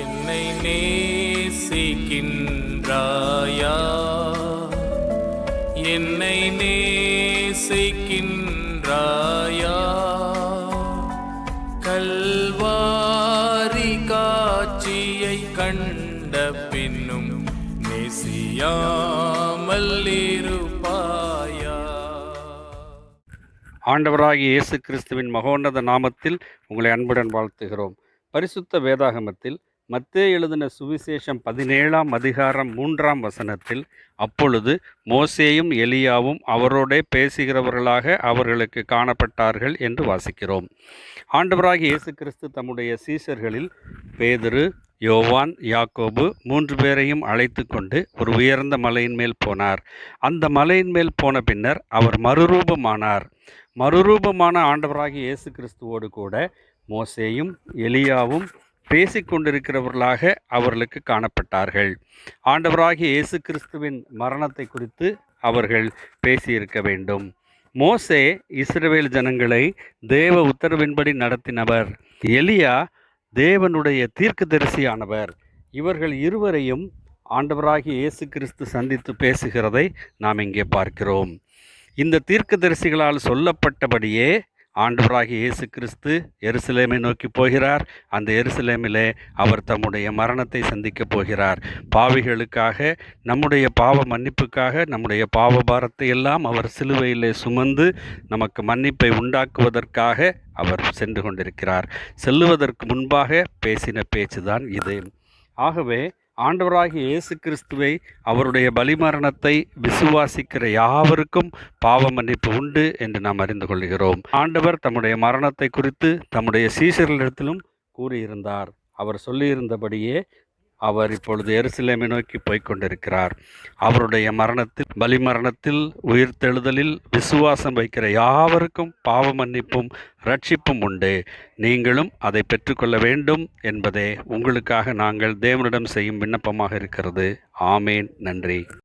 என்னை நேசிக்கின்றாயா? என்னை நேசிக்கின்றாயா? கல்வாரி காட்சியை கண்ட பின்னும் நேசியாமல் இருப்பாயா? ஆண்டவராகிய இயேசு கிறிஸ்துவின் மகோன்னத நாமத்தில் உங்களை அன்புடன் வாழ்த்துகிறோம். பரிசுத்த வேதாகமத்தில் மத்தே எழுதின சுவிசேஷம் பதினேழாம் அதிகாரம் மூன்றாம் வசனத்தில் அப்பொழுது மோசேயும் எலியாவும் அவரோடே பேசுகிறவர்களாக அவர்களுக்கு காணப்பட்டார்கள் என்று வாசிக்கிறோம். ஆண்டவராகி இயேசு கிறிஸ்து தம்முடைய சீசர்களில் பேதுரு யோவான் யாக்கோபு மூன்று பேரையும் அழைத்து கொண்டு ஒரு உயர்ந்த மலையின் மேல் போனார். அந்த மலையின் மேல் போன பின்னர் அவர் மறுரூபமானார். மறுரூபமான ஆண்டவராகி இயேசு கிறிஸ்துவோடு கூட மோசேயும் எலியாவும் பேசிக்கொண்டிருக்கிறவர்களாக அவர்களுக்கு காணப்பட்டார்கள். ஆண்டவராகிய இயேசு கிறிஸ்துவின் மரணத்தை குறித்து அவர்கள் பேசியிருக்க வேண்டும். மோசே இஸ்ரவேல் ஜனங்களை தேவ உத்தரவின்படி நடத்தினவர். எலியா தேவனுடைய தீர்க்கதரிசியானவர். இவர்கள் இருவரையும் ஆண்டவராகிய இயேசு கிறிஸ்து சந்தித்து பேசுகிறதை நாம் இங்கே பார்க்கிறோம். இந்த தீர்க்கதரிசிகளால் சொல்லப்பட்டபடியே ஆண்டவராகி இயேசு கிறிஸ்து எருசலேமை நோக்கி போகிறார். அந்த எருசலேமிலே அவர் தம்முடைய மரணத்தை சந்திக்கப் போகிறார். பாவிகளுக்காக நம்முடைய பாவ மன்னிப்புக்காக நம்முடைய பாவ பாரத்தை எல்லாம் அவர் சிலுவையிலே சுமந்து நமக்கு மன்னிப்பை உண்டாக்குவதற்காக அவர் சென்று கொண்டிருக்கிறார். செல்லுவதற்கு முன்பாக பேசின பேச்சுதான் இது. ஆகவே ஆண்டவராகிய இயேசு கிறிஸ்துவை அவருடைய பலிமரணத்தை விசுவாசிக்கிற யாவருக்கும் பாவ மன்னிப்பு உண்டு என்று நாம் அறிந்து கொள்கிறோம். ஆண்டவர் தம்முடைய மரணத்தை குறித்து தம்முடைய சீசர்களிடத்திலும் கூறியிருந்தார். அவர் சொல்லியிருந்தபடியே அவர் இப்பொழுது எருசலேமை நோக்கி போய்க் கொண்டிருக்கிறார் அவருடைய மரணத்தில் பலிமரணத்தில் உயிர்த்தெழுதலில் விசுவாசம் வைக்கிற யாவருக்கும் பாவ மன்னிப்பும் ரட்சிப்பும் உண்டு. நீங்களும் அதை பெற்றுக்கொள்ள வேண்டும் என்பதே உங்களுக்காக நாங்கள் தேவனிடம் செய்யும் விண்ணப்பமாக இருக்கிறது. ஆமேன். நன்றி.